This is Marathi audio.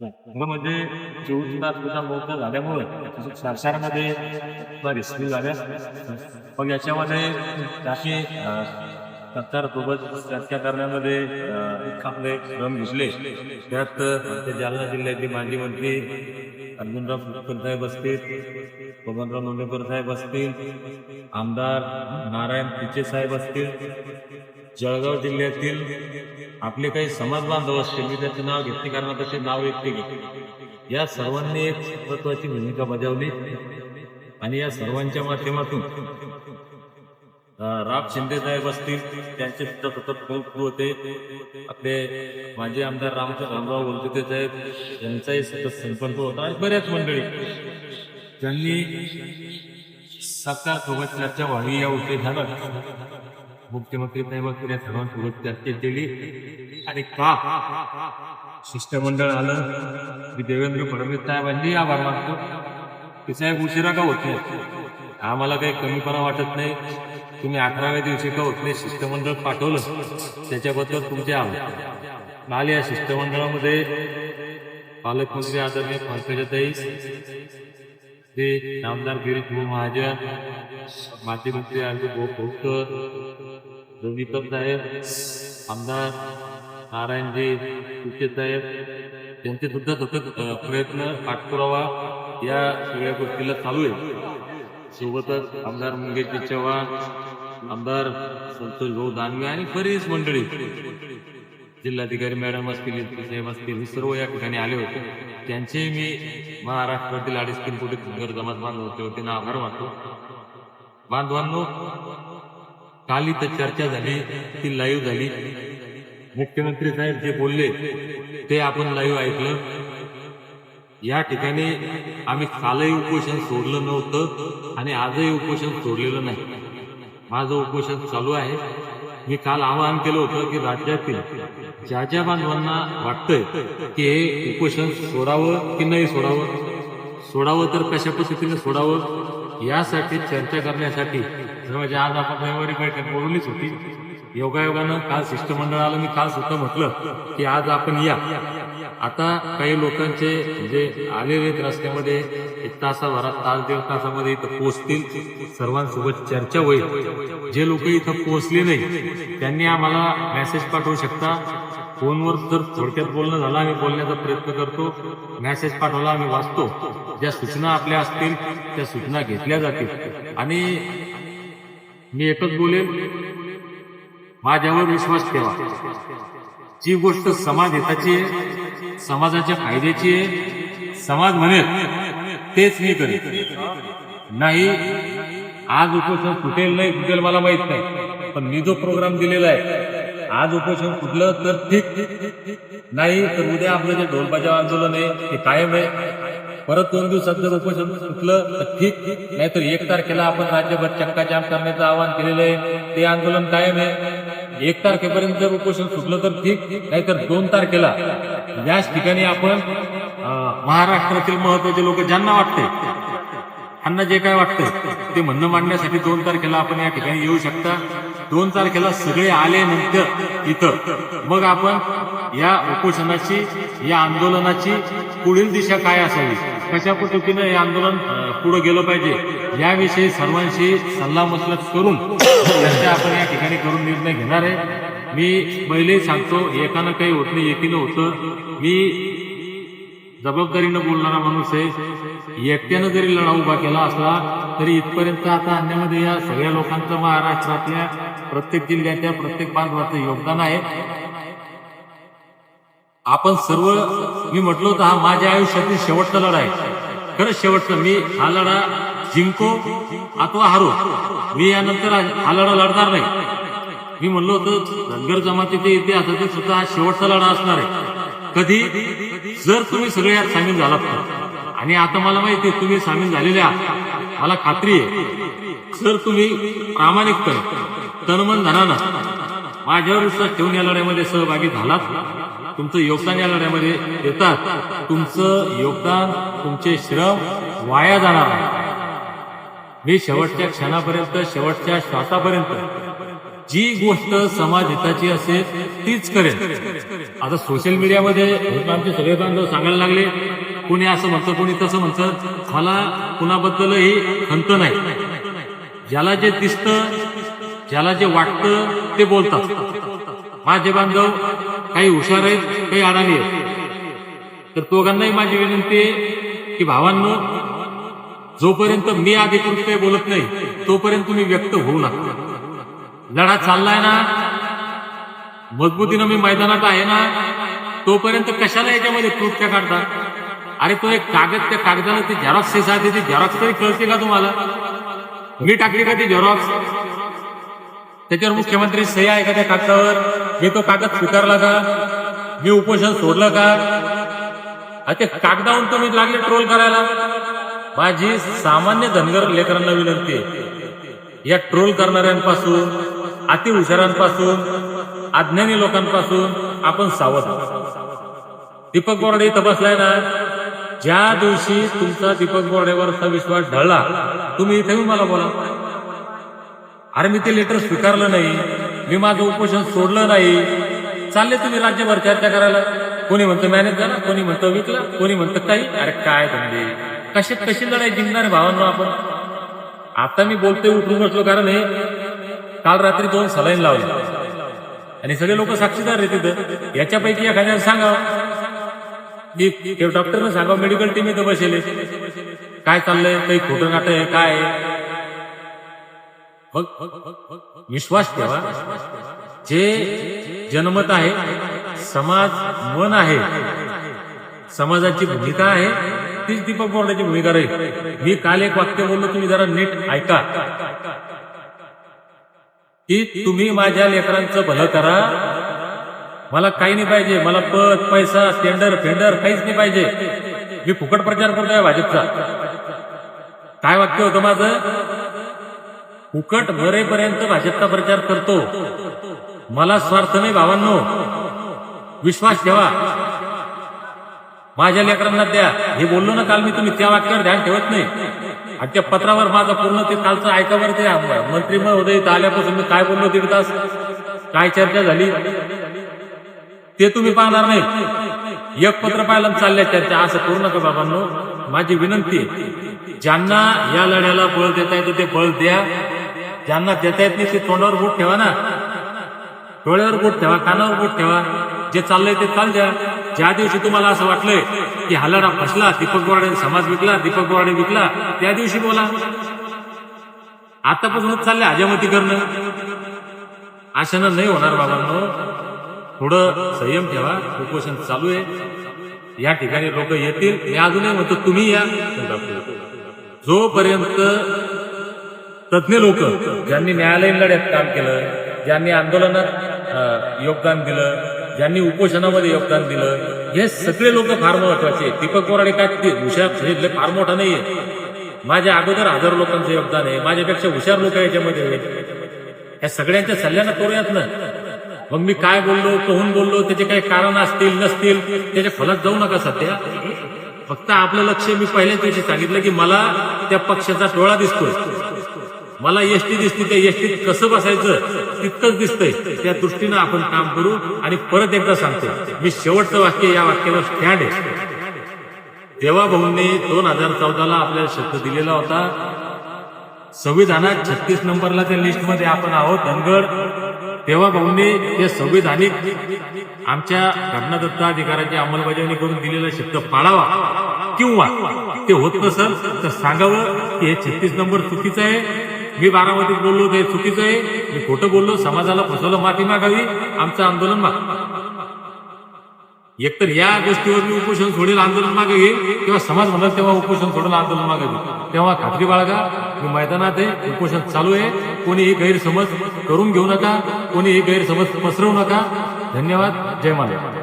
म्हणजे चोवीस तास सुद्धा मोठं झाल्यामुळे संसारामध्ये रिस्की झाल्या मग याच्यामध्ये काही सरकारसोबत चर्चा करण्यामध्ये आपले श्रम घेतले. त्यात जालना जिल्ह्याचे माजी मंत्री अर्जुनराव खोतकर साहेब असतील बबनराव लोंढेकर साहेब असतील आमदार नारायण पिचे साहेब असतील जळगाव जिल्ह्यातील आपले काही समाज बांधव असतील मी त्याचे नाव घेतले कारण त्याचे नाव व्यक्ती घेतले या सर्वांनी एक महत्वाची भूमिका बजावली आणि या सर्वांच्या माध्यमातून राम शिंदे साहेब असतील त्यांचे सुद्धा सतत कौतुक होते. आपले माजी आमदार राम रामराव बोलते साहेब यांचाही सतत संपर्क होता आणि बऱ्याच मंडळी त्यांनी सरकार सोबत चर्चा व्हावी या उद्देशानं मुख्यमंत्री साहेबांकडे या सर्वांसोबत चर्चा केली आणि का? शिष्टमंडळ आलं. देवेंद्र फडणवीस साहेबांनी आभार मानतो की साहेब उशिरा का होत नाही आम्हाला काही कमीपणा वाटत नाही. तुम्ही अकराव्या दिवशी का होत नाही शिष्टमंडळ पाठवलं? त्याच्याबद्दल तुमचे आभार. काल या शिष्टमंडळामध्ये पालकमंत्री आदरणीय पंकजाताई ते नामदार गिरीश भाऊ महाजन माजी मंत्री भाऊ खोकर रविकर साहेब आमदार नारायणजी तुके साहेब त्यांचे सुद्धा सतत प्रयत्न पाठपुरावा या सगळ्या गोष्टीला चालू आहे. सोबतच आमदार मंगेशजी चव्हाण आमदार संतोष भाऊ दानवे आणि बरीच मंडळी. जिल्हाधिकारी मॅडम असतील साहेब असतील हे सर्व या ठिकाणी आले होते. त्यांचे मी महाराष्ट्रातील अडीच तीन कोटी धनगर जमात बांधव होते त्यांना आभार मानतो. बांधवांनो काल इथं चर्चा झाली ती लाईव्ह झाली. मुख्यमंत्री साहेब जे बोलले ते आपण लाईव्ह ऐकलं. या ठिकाणी आम्ही कालही उपोषण सोडलं नव्हतं आणि आजही उपोषण सोडलेलं नाही. माझं उपोषण चालू आहे. मी काल आवाहन केलं होतं की राज्यातील ज्या ज्या बांधवांना वाटतंय की हे उपोषण सोडावं की नाही सोडावं? सोडावं तर कशा पद्धतीने सोडावं? यासाठी चर्चा करण्यासाठी म्हणजे आज आपण रविवारी बैठक बोलवलीच होती. योगायोगानं काल शिष्टमंडळाला मी काल सुद्धा म्हटलं की आज आपण या. आता काही लोकांचे जे आलेले आहेत रस्त्यामध्ये एक तासाभरात तास दीड तासामध्ये इथं पोहोचतील. सर्वांसोबत चर्चा होईल. जे लोक इथं पोहोचले नाही त्यांनी आम्हाला मेसेज पाठवू शकता. फोनवर जर थोडक्यात बोलणं झालं आम्ही बोलण्याचा प्रयत्न करतो. मेसेज पाठवला आम्ही वाचतो. ज्या सूचना आपल्या असतील त्या सूचना घेतल्या जातील. आणि मी एकच बोलेन माझ्यावर विश्वास ठेवा. जी गोष्ट समाज हिताची आहे समाजाच्या फायद्याची आहे समाज म्हणेल तेच मी करेन नाही आज उपोषण फुटेल नाही फुटेल मला माहीत नाही. पण मी जो प्रोग्राम दिलेला आहे आज उपोषण फुटलं तर ठीक. नाही तर उद्या आपलं जे ढोलबाजा आंदोलन आहे ते कायम आहे. परत दोन दिवसात जर उपोषण सुटलं तर ठीक. नाहीतर एक तारखेला आपण राज्यभर चक्काजाम करण्याचं आवाहन केलेलं आहे. ते आंदोलन कायम आहे. एक तारखेपर्यंत जर उपोषण सुटलं तर ठीक नाहीतर दोन तारखेला. याच ठिकाणी आपण महाराष्ट्रातील महत्त्वाचे लोक ज्यांना वाटते त्यांना जे काय वाटतं ते म्हणणं मांडण्यासाठी दोन तारखेला आपण या ठिकाणी येऊ शकता. दोन तारखेला सगळे आले इथं. मग आपण या उपोषणाची या आंदोलनाची पुढील दिशा काय असावी? कशा पद्धतीनं हे आंदोलन पुढे गेलं पाहिजे. याविषयी सर्वांशी सल्लामसलत करून चर्चा आपण या ठिकाणी करून निर्णय घेणार आहे. मी पहिले सांगतो एकानं काही होत नाही एकीनं होतं. मी जबाबदारीनं बोलणारा माणूस आहे. एकट्यानं जरी लढा उभा केला असला तरी इथपर्यंत आता अन्यामध्ये या सगळ्या लोकांचं महाराष्ट्रातल्या प्रत्येक जिल्ह्याच्या प्रत्येक बांधवाचं योगदान आहे. आपण सर्व मी म्हटलं होतं हा माझ्या आयुष्यातील शेवटचा लढा आहे. खरंच शेवटचा मी हा लढा जिंको अथवा हारो मी यानंतर हा लढा लढणार नाही. मी म्हणलो होतं धनगर जमातीच्या इतिहासातील सुद्धा हा शेवटचा लढा असणार आहे. कधी? जर तुम्ही सगळे यात सामील झालात तर. आणि आता मला माहिती आहे तुम्ही सामील झालेले आहात मला खात्री आहे. जर तुम्ही प्रामाणिकपणे तनमन धनानं माझ्यावर विश्वास ठेवून या लढ्यामध्ये सहभागी झालात. तुमचं योगदान या लढ्यामध्ये देतात तुमचं योगदान तुमचे श्रम वाया जाणार नाही. मी शेवटच्या क्षणापर्यंत शेवटच्या श्वासापर्यंत जी गोष्ट समाज हिताची असेल तीच करेल आता सोशल मीडियामध्ये आमचे सगळे बांधव सांगायला लागले कोणी असं म्हणतं कोणी तसं म्हणतं. मला कुणाबद्दलही खंत नाही. ज्याला जे दिसतं ज्याला जे वाटतं ते बोलतात. माझे बांधव काही हुशार आहेत काही अडाणी आहेत. तर दोघांनाही माझी विनंती आहे की भावांनो जोपर्यंत मी अधिकृत काही बोलत नाही तोपर्यंत तुम्ही व्यक्त होऊ नका. लढा चाललाय ना? मजबूतीनं मी मैदानात आहे ना? तोपर्यंत कशाला याच्यामध्ये कृत्य काढता? अरे तो एक कागद त्या कागदाला ते झेरॉक्स आहे ते झेरॉक्स तरी कळते का तुम्हाला? मी टाकली का ते झेरॉक्स त्याच्यावर मुख्यमंत्री सही आहे का त्या कागदावर? मी तो कागद स्वीकारला का? मी उपोषण सोडलं का? ते कागदावरून तुम्ही लागले ट्रोल करायला. माझी सामान्य धनगर लेकरांना विनंती आहे. या ट्रोल करणाऱ्यांपासून अतिहुशारांपासून अज्ञानी लोकांपासून आपण सावध आहोत. दीपक बोर्डे तपासलाय ना? ज्या दिवशी तुमचा दीपक बोर्डेवरचा विश्वास ढळला तुम्ही इथे येऊन मला बोला अरे मी ते लेटर स्वीकारलं नाही. मी माझं उपोषण सोडलं नाही. चालले तुम्ही राज्यभर चर्चा करायला. कोणी म्हणतं मॅनेज झाला कोणी म्हणतं विकला कोणी म्हणतं काही. अरे काय धंदे. कशी कशी लढाई जिंकणार भावांनो आपण? आता मी बोलतोय उठून बसलो कारण हे काल रात्री दोन सलाईन लावले. आणि सगळे लोक साक्षीदार आहेत तिथं. याच्यापैकी एखाद्याला सांगा. डॉक्टरनं सांगा मेडिकल टीम इथं बसेल. काय चाललंय? काही खोटं नाटक आहे काय आहे? मग विश्वास ठेवा. जे जनमत आहे समाज मन आहे समाजाची भूमिका आहे तीच दीपक बोर्डाची भूमिका राहील. मी काल एक वाक्य बोललो तुम्ही जरा नीट ऐका. की तुम्ही माझ्या लेकरांचं भलं करा. मला काही नाही पाहिजे. मला पद पैसा टेंडर फेंडर काहीच नाही पाहिजे. मी फुकट प्रचार करतोय भाजपचा. काय वाक्य होतं माझं? फुकट मरेपर्यंत भाजपचा प्रचार करतो. मला स्वार्थ नाही भावांनो. विश्वास ठेवा. माझ्या लेकरांना द्या. हे बोललो ना काल मी तुम्ही त्या वाक्यावर ध्यान ठेवत नाही. आणि त्या पत्रावर माझं पूर्ण ते कालचं ऐकावर ते मंत्री महोदय इथं आल्यापासून मी काय बोललो दीड तास? काय चर्चा झाली? ते तुम्ही पाहणार नाही. एक पत्र पाहिलं आणि चालल्या चर्चा. असं करू नका बाबांनो. माझी विनंती आहे ज्यांना या लढ्याला बळ देता येतं ते बळ द्या. ज्यांना देता येत नाही ते तोंडावर बोट ठेवा ना. डोळ्यावर बोट ठेवा कानावर बोट ठेवा. जे चाललंय ते चाल द्या. ज्या दिवशी तुम्हाला असं वाटलंय की हल्लाडा फसला दीपक बोराडे समाज विकला दीपक बोराडे विकला त्या दिवशी बोला. आतापासूनच चालले हजामती करणं. अशानं नाही होणार बाबांनो. थोडं संयम ठेवा उपोषण चालू आहे. या ठिकाणी लोक येतील. मी अजूनही म्हणतो तुम्ही या. जोपर्यंत तज्ञ लोक ज्यांनी न्यायालयीन लढ्यात काम केलं ज्यांनी आंदोलनात योगदान दिलं ज्यांनी उपोषणामध्ये योगदान दिलं हे सगळे लोक फार महत्त्वाचे दीपक बोराडे काय ते हुशार हे फार मोठा नाहीये माझ्या अगोदर हजारो लोकांचं योगदान आहे माझ्यापेक्षा हुशार लोक याच्यामध्ये आहेत. या सगळ्यांच्या सल्ल्यानं करूयात ना. मग मी काय बोललो कोहून बोललो त्याचे काही कारण असतील नसतील त्याच्या फलात जाऊ नका सध्या. फक्त आपलं लक्ष मी पहिल्याच दिवशी सांगितलं की मला त्या पक्षाचा डोळा दिसतोय. मला एसटी दिसते त्या एसटीत कसं बसायचं तितकंच दिसतंय. त्या दृष्टीनं आपण काम करू आणि परत एकदा सांगतो मी शेवटचं वाक्य या वाक्यावर स्टँड आहे. देवाभाऊंनी दोन हजार चौदाला आपल्याला शब्द दिलेला होता संविधानात छत्तीस नंबरला त्या लिस्टमध्ये आपण आहोत धनगड. तेव्हा हे संविधानिक आमच्या घटनादत्त अधिकाराची अंमलबजावणी करून दिलेला शब्द पाळावा किंवा ते होत नसेल तर सांगावं की हे छत्तीस नंबर चुकीचं आहे. मी बारामतीत बोललो ते चुकीचं आहे. मी खोटं बोललो समाजाला फसवलं माफी मागावी आमचं आंदोलन माग. एकतर या गोष्टीवर मी उपोषण सोडेल आंदोलन मागे घेईल किंवा समाज म्हणाल तेव्हा उपोषण सोडेल आंदोलन मागे घेईल तेव्हा खात्री बाळगा मी मैदानात आहे उपोषण चालू आहे. कोणीही गैरसमज करून घेऊ नका कोणीही गैरसमज पसरवू नका. धन्यवाद जय माले.